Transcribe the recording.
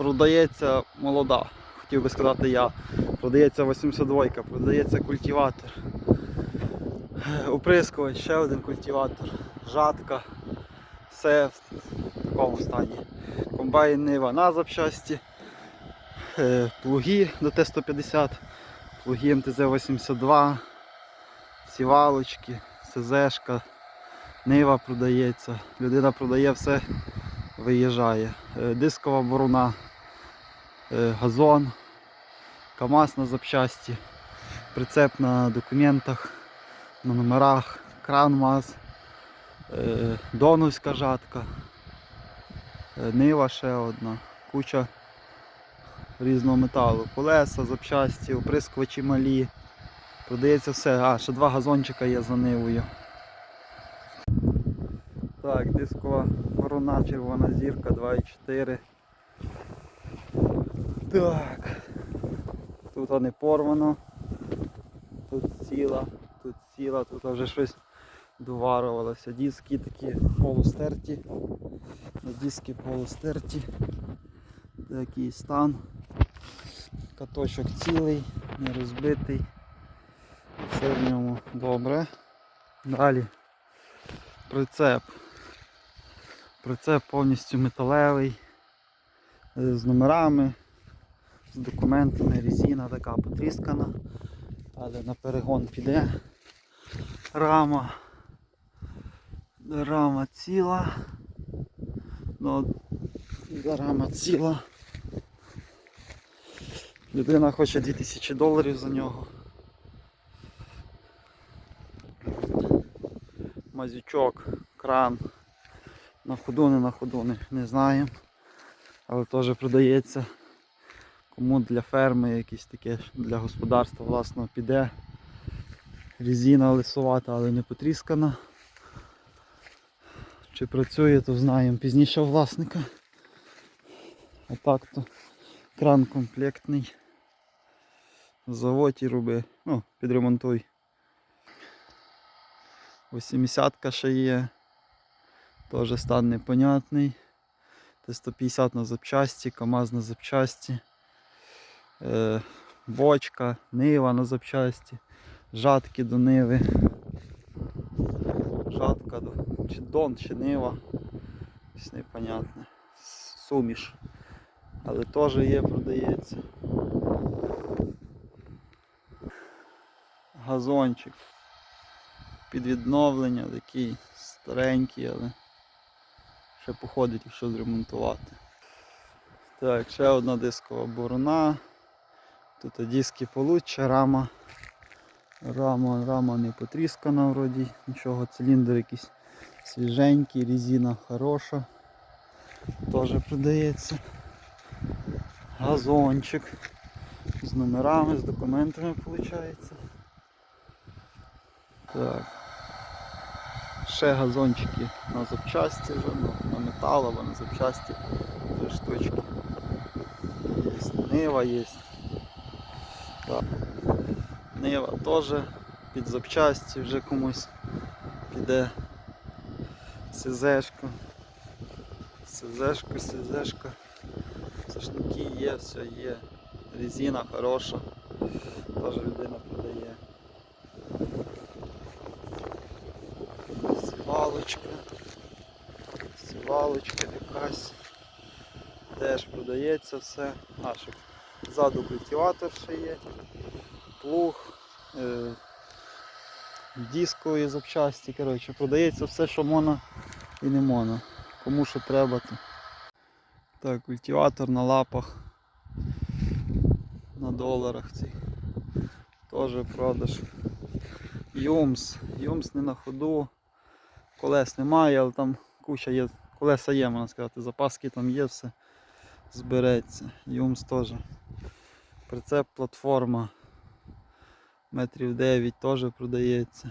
продається молода. Хотів би сказати я. Продається 82, продається культиватор. Оприскувач, ще один культиватор, жатка, все в такому стані. Комбайн Нива на запчасті, е, плуги до Т-150, плуги МТЗ-82, сівалочки, СЗшка, Нива продається, людина продає все, виїжджає. Е, Дискова борона, е, газон, КАМАЗ на запчасті, прицеп на документах, на номерах, кран МАЗ, е, Доновська жатка, е, Нива ще одна, куча різного металу, колеса, запчасті, оприскувачі малі. Продається все. А, ще два газончика є за нивою. Так, дискова ворона, червона зірка 2,4. Так. Тут не порвано. Тут ціла, тут ціла, тут вже щось доварювалося. Диски такі полустерті. Диски полустерті. Такий стан. Каточок цілий, не розбитий. Все в ньому добре. Далі прицеп. Прицеп повністю металевий, е, з номерами, з документами, резина така потріскана, але на перегон піде. Рама. Рама ціла. Ну, рама ціла. Людина хоче 2000 доларів за нього. Мазючок, кран. На ходу, не на ходу, не, знаємо. Але теж продається. Кому для ферми якісь таке для господарства власного піде. Резина лисувата, але не потріскана. Чи працює, то знаємо пізніше власника. А так то кран комплектний. Заводь і роби. Ну, підремонтуй. 80-ка ще є. Теж стан непонятний. Т-150 на запчасті, КАМАЗ на запчасті. Е, бочка, нива на запчасті, жатки до ниви. Жатка до чи дон, чи нива. Щось непонятне. Суміш. Але теж є, продається. Газончик. Під відновлення такий старенький, але ще походить, якщо зремонтувати. Так, ще одна дискова борона. Тут диски получше, рама. Рама, рама не потріскана вроді, нічого, циліндр якийсь свіженький, резина хороша. Теж продається. Газончик. З номерами, з документами виходить. Так. Ще газончики на запчасті вже, ну, на метал або на запчасті. Три штучки. Є нива є. Так. Нива теж під запчасті вже комусь піде. СЗшка. СЗшка, СЗшка. Сашники є, все є. Резина хороша. Теж людина продає. Сівалочка. Сівалочка якась. Теж продається все. А, ззаду культиватор ще є. Плуг. Е дискові запчасті. Коротше, продається все, що моно і не моно. Кому що треба, то. Так, культиватор на лапах. На доларах цих. Теж продаж. Юмс. Юмс не на ходу. Колес немає, але там куча є. Колеса є, можна сказати, запаски там є, все збереться. Юмс теж. Прицеп, платформа. Метрів 9 теж продається.